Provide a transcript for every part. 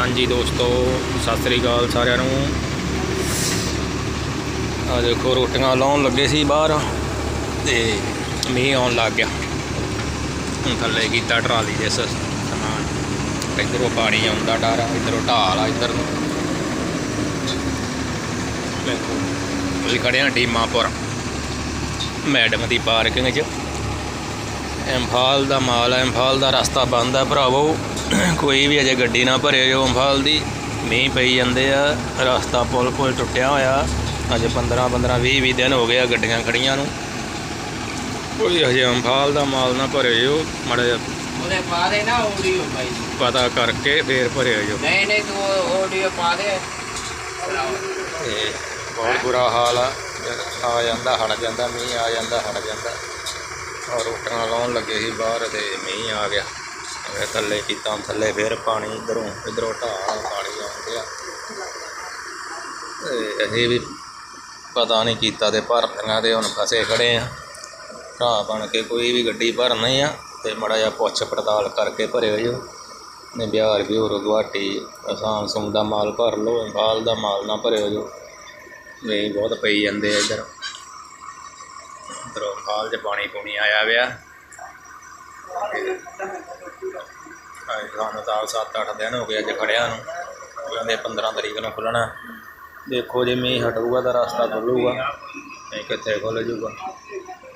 ਹਾਂਜੀ ਦੋਸਤੋ, ਸਤਿ ਸ੍ਰੀ ਅਕਾਲ ਸਾਰਿਆਂ ਨੂੰ। ਆ ਦੇਖੋ, ਰੋਟੀਆਂ ਲਾਉਣ ਲੱਗੇ ਸੀ ਬਾਹਰ ਤੇ ਮੀਂਹ ਆਉਣ ਲੱਗ ਗਿਆ। ਹੁਣ ਥੱਲੇ ਕੀਤਾ ਟਰਾਲੀ ਦੇ ਸ- ਸਮਾਨ। ਇੱਧਰੋਂ ਪਾਣੀ ਆਉਂਦਾ ਡਰ, ਇੱਧਰੋਂ ਢਾਲ ਆ, ਇੱਧਰ ਨੂੰ। ਦੇਖੋ ਅਸੀਂ ਖੜੇ ਹਾਂ ਡੀਮਾਪੁਰ, ਮੈਡਮ ਦੀ ਪਾਰਕਿੰਗ 'ਚ। ਇੰਫਾਲ ਦਾ ਮਾਲ ਹੈ ਇੰਫਾਲ ਦਾ ਰਸਤਾ ਬੰਦ ਹੈ ਭਰਾਵੋ। ਕੋਈ ਵੀ ਅਜੇ ਗੱਡੀ ਨਾ ਭਰੇ ਜੋ ਇੰਫਾਲ ਦੀ ਮੀਂਹ ਪਈ ਜਾਂਦੇ ਆ ਰਸਤਾ ਪੁਲ ਪੁਲ ਟੁੱਟਿਆ ਹੋਇਆ। ਅਜੇ 15 15 20 20 ਦਿਨ ਹੋ ਗਏ ਆ ਗੱਡੀਆਂ ਖੜੀਆਂ ਨੂੰ। ਕੋਈ ਅਜੇ ਇੰਫਾਲ ਦਾ ਮਾਲ ਨਾ ਭਰੇ ਜੋ ਮੜਾ ਉਹਦੇ ਪਾ ਦੇ ਨਾ ਆਡੀਓ ਭਾਈ ਪਤਾ ਕਰਕੇ ਫੇਰ ਭਰੇ ਜੋ। ਨਹੀਂ ਨਹੀਂ ਤੂੰ ਆਡੀਓ ਪਾ ਦੇ। ਬਹੁਤ ਬੁਰਾ ਹਾਲ ਆ। ਆ ਜਾਂਦਾ ਹਟ ਜਾਂਦਾ ਮੀਂਹ ਆ ਜਾਂਦਾ ਹਟ ਜਾਂਦਾ। ਔਰ ਰੋਟੀਆਂ ਲਾਉਣ ਲੱਗੇ ਸੀ ਬਾਹਰ ਤੇ ਮੀਂਹ ਆ ਗਿਆ। ਇਹ ਥੱਲੇ ਕੀਤਾ, ਥੱਲੇ ਫੇਰ ਪਾਣੀ ਇਧਰੋਂ ਇਧਰੋਂ ਢਾਹ ਪਾਣੀ ਆਉਂਦਿਆ ਤੇ ਅਸੀਂ ਵੀ ਪਤਾ ਨਹੀਂ ਕੀਤਾ ਤੇ ਭਰਨੀਆਂ ਤੇ ਹੁਣ ਫਸੇ ਖੜੇ ਆ। ਢਾਹ ਬਣ ਕੇ ਕੋਈ ਵੀ ਗੱਡੀ ਭਰਨੀ ਆ, ਤੇ ਮੜਾ ਜਿਹਾ ਪੁੱਛ ਪੜਤਾਲ ਕਰਕੇ ਭਰਿਓ ਜੋ। ਨੇ ਬਿਹਾਰ, ਬਿਹੂਰ, ਗੁਹਾਟੀ, ਅਸਾਮ ਸੁਮ ਦਾ ਮਾਲ ਭਰ ਲਓ, ਇੰਫਾਲ ਦਾ ਮਾਲ ਨਾ ਭਰਿਓ ਜੋ। ਵੇ ਬਹੁਤ ਪਈ ਜਾਂਦੇ ਆ ਇੱਧਰ। ਇੱਧਰੋਂ ਇੰਫਾਲ 'ਚ ਪਾਣੀ ਪੂਣੀ ਆਇਆ ਵਿਆ ਸਾਨੂੰ ਤਾਂ 7-8 ਦਿਨ ਹੋ ਗਏ ਅੱਜ ਖੜਿਆਂ ਨੂੰ। ਕਹਿੰਦੇ 15 ਤਰੀਕ ਨੂੰ ਖੁੱਲਣਾ। ਦੇਖੋ ਜੇ ਮੀਂਹ ਹਟੂਗਾ ਤਾਂ ਰਸਤਾ ਖੁੱਲੂਗਾ, ਨਹੀਂ ਕਿੱਥੇ ਖੁੱਲ ਜੂਗਾ।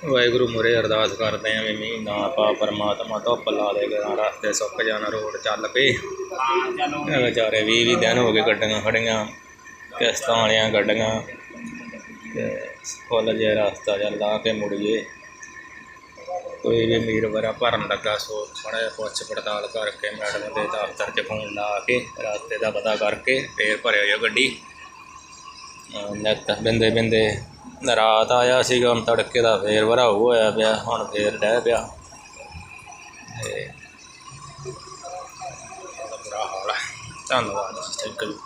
ਵਾਹਿਗੁਰੂ ਮੁਰੇ ਅਰਦਾਸ ਕਰਦੇ ਆਂ ਵੀ ਮੀਂਹ ਨਾ ਪਾ, ਪਰਮਾਤਮਾ ਧੁੱਪ ਲਾ ਦੇ ਨਾ ਰਸਤੇ ਸੁੱਕ ਜਾਣ, ਰੋਡ ਚੱਲ ਪਏ। ਇਹ ਵਿਚਾਰੇ 20 20 ਦਿਨ ਹੋ ਗਏ ਗੱਡੀਆਂ ਖੜੀਆਂ, ਕਿਸ਼ਤਾਂ ਵਾਲੀਆਂ ਗੱਡੀਆਂ। ਤੇ ਫੁੱਲ ਜੇ ਰਸਤਾ ਜਾਂ ਲਾ ਕੇ ਮੁੜੀਏ। ਕੋਈ ਵੀ ਅਮੀਰ ਵਰਾ ਭਰਨ ਲੱਗਾ, ਸੋ ਥੋੜ੍ਹਾ ਜਿਹਾ ਪੁੱਛ ਪੜਤਾਲ ਕਰਕੇ ਮੈਡਮ ਦੇ ਦਫ਼ਤਰ 'ਚ ਫੋਨ ਲਾ ਕੇ ਰਸਤੇ ਦਾ ਪਤਾ ਕਰਕੇ ਫੇਰ ਭਰਿਆ ਜੋ ਗੱਡੀ। ਅਹ ਬਿੰਦੇ ਬਿੰਦੇ ਰਾਤ ਆਇਆ ਸੀਗਾ, ਹੁਣ ਤੜਕੇ ਦਾ ਫੇਰ ਭਰਾਊ ਹੋਇਆ ਪਿਆ, ਹੁਣ ਫੇਰ ਡਹਿ ਪਿਆ। ਤੇ ਬੁਰਾ ਹਾਲ ਹੈ ਧੰਨਵਾਦ ਥੈਂਕ ਯੂ